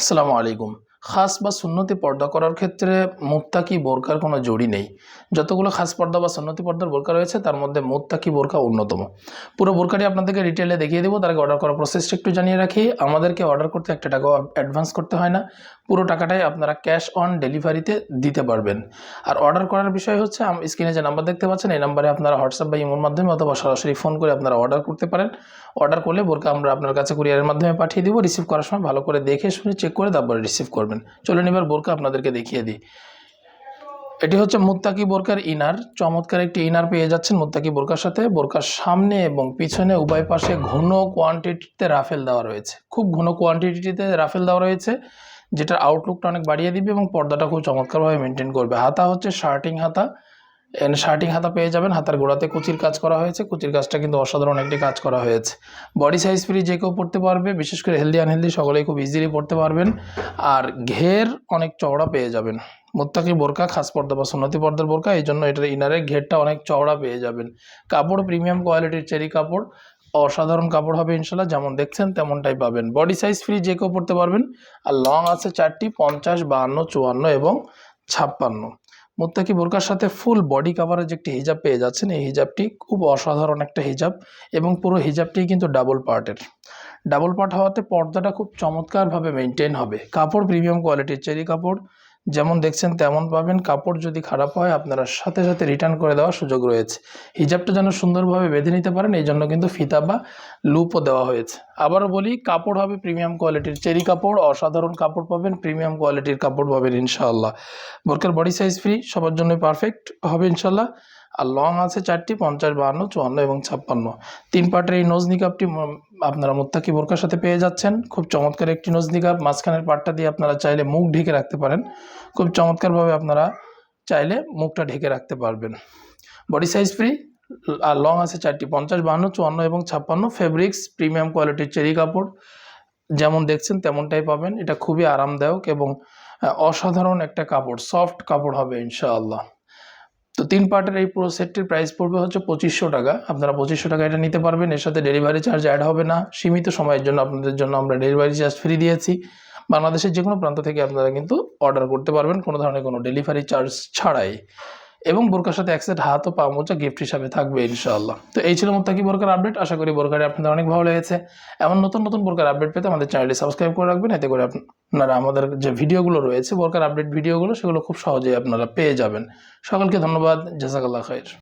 আসসালামু আলাইকুম। খাস বা সুন্নতি পর্দা করার ক্ষেত্রে মুত্তাকি বোরকার কোনো জড়ি নেই? যতগুলো খাস পর্দা বা সুন্নতি পর্দার বোরকা রয়েছে, তার মধ্যে মুত্তাকি বোরকা অন্যতম? পুরো বোরকাটি আপনাদেরকে রিটেলে দেখিয়ে দেবো, তার আগে অর্ডার করার প্রসেসটা একটু জানিয়ে রাখি। আমাদেরকে অর্ডার করতে একটা টাকাও অ্যাডভান্স করতে হয় না। পুরো টাকাটাই আপনারা ক্যাশ অন ডেলিভারিতে দিতে পারবেন। আর অর্ডার করার বিষয় হচ্ছে স্ক্রিনে যে নাম্বার দেখতে পাচ্ছেন, এই নাম্বারে আপনারা হোয়াটসঅ্যাপ বা ইমোর মাধ্যমে অথবা সরাসরি ফোন করে আপনারা অর্ডার করতে পারেন। অর্ডার করলে বোরকা আমরা আপনার কাছে কুরিয়ারের মাধ্যমে পাঠিয়ে দিব। রিসিভ করার সময় ভালো করে দেখে শুনে চেক করে তারপরে রিসিভ করবেন। চলুন এবার বোরকা আপনাদেরকে দেখিয়ে দিই। এটি হচ্ছে মুত্তাকি বোরকার ইনার চমৎকার একটি ইনার পেয়ে যাচ্ছেন মুত্তাকি বোরকার সাথে। বোরকার সামনে এবং পিছনে উভয় পাশে ঘন কোয়ান্টিটিতে রাফেল দেওয়া রয়েছে। খুব ঘন কোয়ান্টিটিতে রাফেল দেওয়া রয়েছে, যেটার আউটলুকটা অনেক বাড়িয়ে দিবে এবং পর্দাটা খুব চমৎকারভাবে মেনটেন করবে। হাতা হচ্ছে শার্টিং হাতা। এখানে শার্টিং হাতা পেয়ে যাবেন। হাতার গোড়াতে কুচির কাজ করা হয়েছে। কুচির কাজটা কিন্তু অসাধারণ একটি কাজ করা হয়েছে। বডি সাইজ ফ্রি যে কেউ পড়তে পারবে, বিশেষ করে হেলদি আনহেলদি সকলেই খুব ইজিলি পড়তে পারবেন। আর ঘের অনেক চওড়া পেয়ে যাবেন। মোত্তাকি বোরকা, খাস পর্দা বা সুন্নতি পর্দার বোরকা, এই জন্য এটার ইনারের ঘেরটা অনেক চওড়া পেয়ে যাবেন। কাপড় প্রিমিয়াম কোয়ালিটির চেরি কাপড়, অসাধারণ কাপড় হবে ইনশাল্লাহ যেমন দেখছেন, তেমনটাই পাবেন। বডি সাইজ ফ্রি যে কেউ পড়তে পারবেন। আর লং আছে চারটি, পঞ্চাশ, বাহান্ন, চুয়ান্ন এবং ছাপ্পান্ন। মুত্তাকি বোরকার সাথে ফুল বডি কাভারেজ একটি হিজাব পেয়ে যাচ্ছেন। এই হিজাবটি খুব অসাধারণ একটা হিজাব এবং পুরো হিজাবটি কিন্তু ডাবল পার্টের। ডাবল পার্ট হওয়াতে পর্দাটা খুব চমৎকারভাবে মেনটেন হবে। কাপড় প্রিমিয়াম কোয়ালিটির চেরি কাপড় যেমন দেখছেন তেমন পাবেন। কাপড় যদি খারাপ হয়, আপনারা সাথে সাথে রিটার্ন করে দেওয়ার সুযোগ রয়েছে। হিজাবটা যেন সুন্দরভাবে বেঁধে নিতে পারেন এই জন্য কিন্তু ফিতা বা লুপও দেওয়া হয়েছে। আবারও বলি, কাপড় হবে প্রিমিয়াম কোয়ালিটির চেরি কাপড়, অসাধারণ কাপড় পাবেন প্রিমিয়াম কোয়ালিটির কাপড় পাবেন ইনশাআল্লাহ। বোরকার বডি সাইজ ফ্রি সবার জন্য পারফেক্ট হবে ইনশাল্লাহ আর লং আছে চারটি, পঞ্চাশ, বাহান্ন, চুয়ান্ন এবং ছাপ্পান্ন। তিন পার্টের এই নোজ নিকাপটি আপনারা মোত্তাকি বোরকার সাথে পেয়ে যাচ্ছেন। খুব চমৎকার একটি নোজ নিকাপ মাঝখানের পার্টটা দিয়ে আপনারা চাইলে মুখ ঢেকে রাখতে পারেন। খুব চমৎকারভাবে আপনারা চাইলে মুখটা ঢেকে রাখতে পারবেন। বডি সাইজ ফ্রি আর লং আছে চারটি, পঞ্চাশ, বাহান্ন, চুয়ান্ন এবং ছাপ্পান্ন। ফেব্রিক্স প্রিমিয়াম কোয়ালিটির চেরি কাপড়। যেমন দেখছেন তেমনটাই পাবেন। এটা খুবই আরামদায়ক এবং অসাধারণ একটা কাপড়। সফট কাপড় হবে ইনশাআল্লাহ। তো তিন পার্টের এই পুরো সেটটির প্রাইস পড়বে হচ্ছে পঁচিশশো টাকা। আপনারা পঁচিশশো টাকা এটা নিতে পারবেন। এর সাথে ডেলিভারি চার্জ অ্যাড হবে না। সীমিত সময়ের জন্য আপনাদের জন্য আমরা ডেলিভারি চার্জ ফ্রি দিয়েছি। বাংলাদেশের যে কোনো প্রান্ত থেকে আপনারা কিন্তু অর্ডার করতে পারবেন। কোনো ধরনের কোনো ডেলিভারি চার্জ ছাড়াই। এবং বোরকার সাথে এক সেট হাত ও পা মোজা গিফট হিসাবে থাকবে ইনশাআল্লাহ। তো এই ছিল মোত্তাকি বোরকার আপডেট আশা করি বোরকারে আপনাদের অনেক ভালো লেগেছে। এমন নতুন নতুন বোরকার আপডেট পেতে আমাদের চ্যানেলটি সাবস্ক্রাইব করে রাখবেন। এতে করে আপনারা আমাদের যে ভিডিওগুলো রয়েছে, বোরকার আপডেট ভিডিওগুলো, সেগুলো খুব সহজেই আপনারা পেয়ে যাবেন। সকলকে ধন্যবাদ। জাজাকাল্লাহ খাইর।